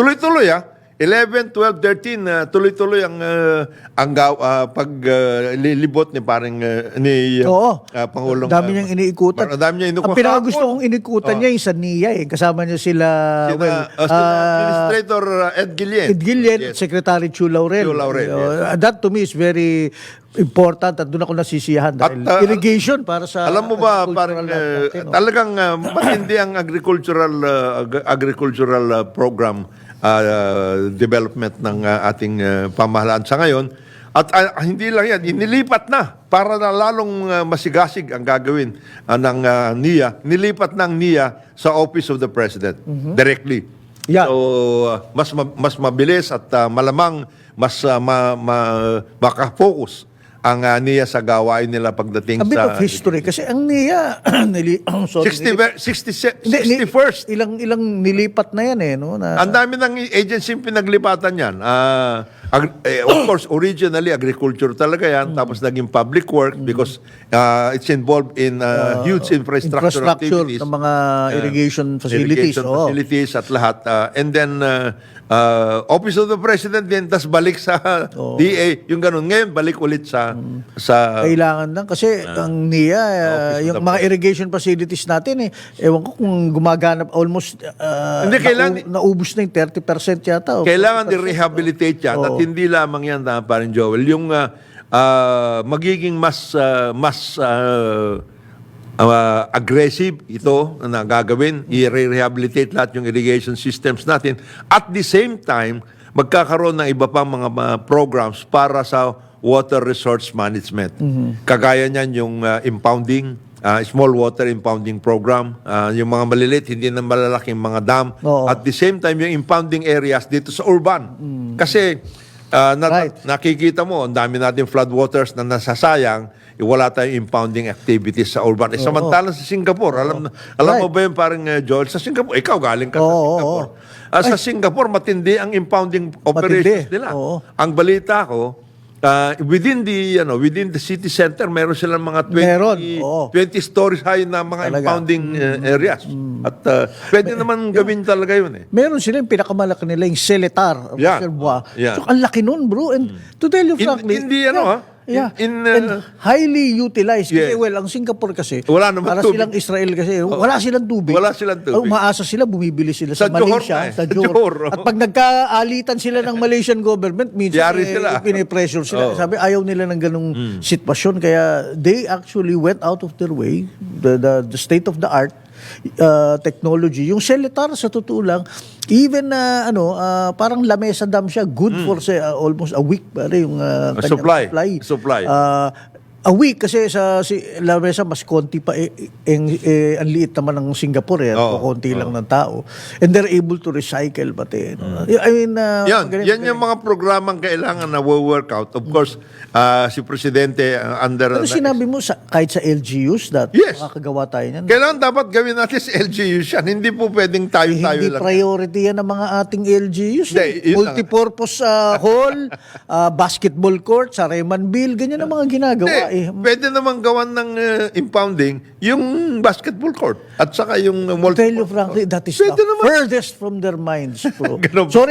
tuloy-tuloy ah. 11, 12, 13, ah, tuloy-tuloy ang uh, ang gaw, ah, pag ah, lilibot ni parang ah, ni ah, Oo. ah, Pangulong dami niyang iniikutan. Ang dami niya Ang inukutan. pinakagusto kong inikutan niya yung sa NIA eh. Kasama niya sila, Sina, well, sina ah, Administrator Ed Guillen. Ed Gillian, Yes. Secretary Chu Laurel. Chu Laurel, Uh, That to me is very important at doon ako nasisiyahan dahil At, uh, irrigation para sa Alam mo ba, parang uh, natin, oh. talagang uh, matindi ang agricultural uh, ag- agricultural uh, program uh, development ng uh, ating uh, pamahalaan sa ngayon. At uh, hindi lang yan, inilipat na para na lalong uh, masigasig ang gagawin uh, ng uh, NIA. Nilipat ng NIA sa Office of the President directly. Yeah. So, uh, mas ma- mas mabilis at uh, malamang mas uh, ma- ma- makafocus ang uh, NIA sa gawain nila pagdating A bit sa of history kasi ang NIA nili, sorry, 60 ver- 60 se- Hindi, ni- 61st. Ilang ilang nilipat na yan eh no na Ang dami ng agency yung pinaglipatan yan. Ah, ag- eh, of course, originally agriculture talaga yan. Tapos naging public work because ah, it's involved in ah, huge infrastructure, infrastructure activities. ng mga irrigation facilities. irrigation oo. facilities at lahat. Ah, and then, ah, ah, Office of the President din, tas balik sa DA. Yung ganun. Ngayon, balik ulit sa... sa Kailangan lang kasi ang NIA uh, Office of yung the mga irrigation facilities natin eh ewan ko kung gumagana almost uh, Hindi, kailangan- nau- naubos na yung 30% yata. o Kailangan 40%. i-rehabilitate yan at hindi lamang yan na parang Joel. Yung ah, ah, magiging mas ah, mas ah, ah, aggressive ito na gagawin, i-rehabilitate lahat yung irrigation systems natin. At the same time, magkakaroon ng iba pang mga, mga programs para sa water resource management. Kagaya niyan yung ah, impounding, ah, small water impounding program, ah, yung mga malilit, hindi na malalaking mga dam. Oo. At the same time, yung impounding areas dito sa urban. Kasi ah, na- Right. nakikita mo, ang dami natin floodwaters na nasasayang, eh, wala tayong impounding activities sa urban. Eh, samantalang sa Singapore, alam, alam mo Right. ba yung parang uh, Joel, sa Singapore, ikaw galing ka sa Oo, oo, Singapore. Ah, sa Singapore, matindi ang impounding operations Matindi, nila. oo. Ang balita ko, ah, within the ano within the city center meron silang mga 20 Meron, oo. 20 stories high na mga Talaga. impounding uh, areas at ah, pwede naman gawin talaga yun eh Meron sila yung pinakamalaki nila yung Seletar Yan. Reservoir. Yan. So, ang laki nun, bro. And to tell you In- frankly, hindi ano, yeah, ha? Yeah. in, uh, And highly utilized. Kasi Yes. well, ang Singapore kasi, Wala naman para tubig. silang Israel kasi, wala silang tubig. Wala silang tubig. Ang umaasa sila, bumibili sila Sa sa, Johor Malaysia, na eh. sa Sa Johor. Johor, oh. At pag nagkaalitan sila ng Malaysian government, minsan Yari eh, sila. pinipressure sila. Oh. Sabi, ayaw nila ng ganong sitwasyon. Kaya they actually went out of their way, the, the, the state of the art, uh, technology. Yung Celitar, sa totoo lang, even na ano, uh, parang lamesa dam siya, good for say, uh, almost a week pare yung uh, supply. supply. Supply. Uh, a week kasi sa si lamesa mas konti pa eh, eh, eh, ang liit naman ng Singapore eh, Oo, konti lang ng tao. And they're able to recycle pati. No? I mean, uh, yan, magaling- yan yung mga programang kailangan na work out. Of course, ah, si Presidente ah, under... Pero sinabi mo, sa, kahit sa LGUs, that Yes. makakagawa tayo niyan. Kailangan dapat gawin natin sa LGU yan. Hindi po pwedeng tayo-tayo hindi lang. priority yan ng mga ating LGUs. Hindi, eh. yun lang. Multipurpose uh, hall, uh, basketball court, sa Bill, ganyan ang mga ginagawa. Hindi, eh. pwede naman gawan ng uh, impounding yung basketball court at saka yung uh, Tell you frankly, that is Pwede the naman. furthest from their minds, bro. Ganun ba? Sorry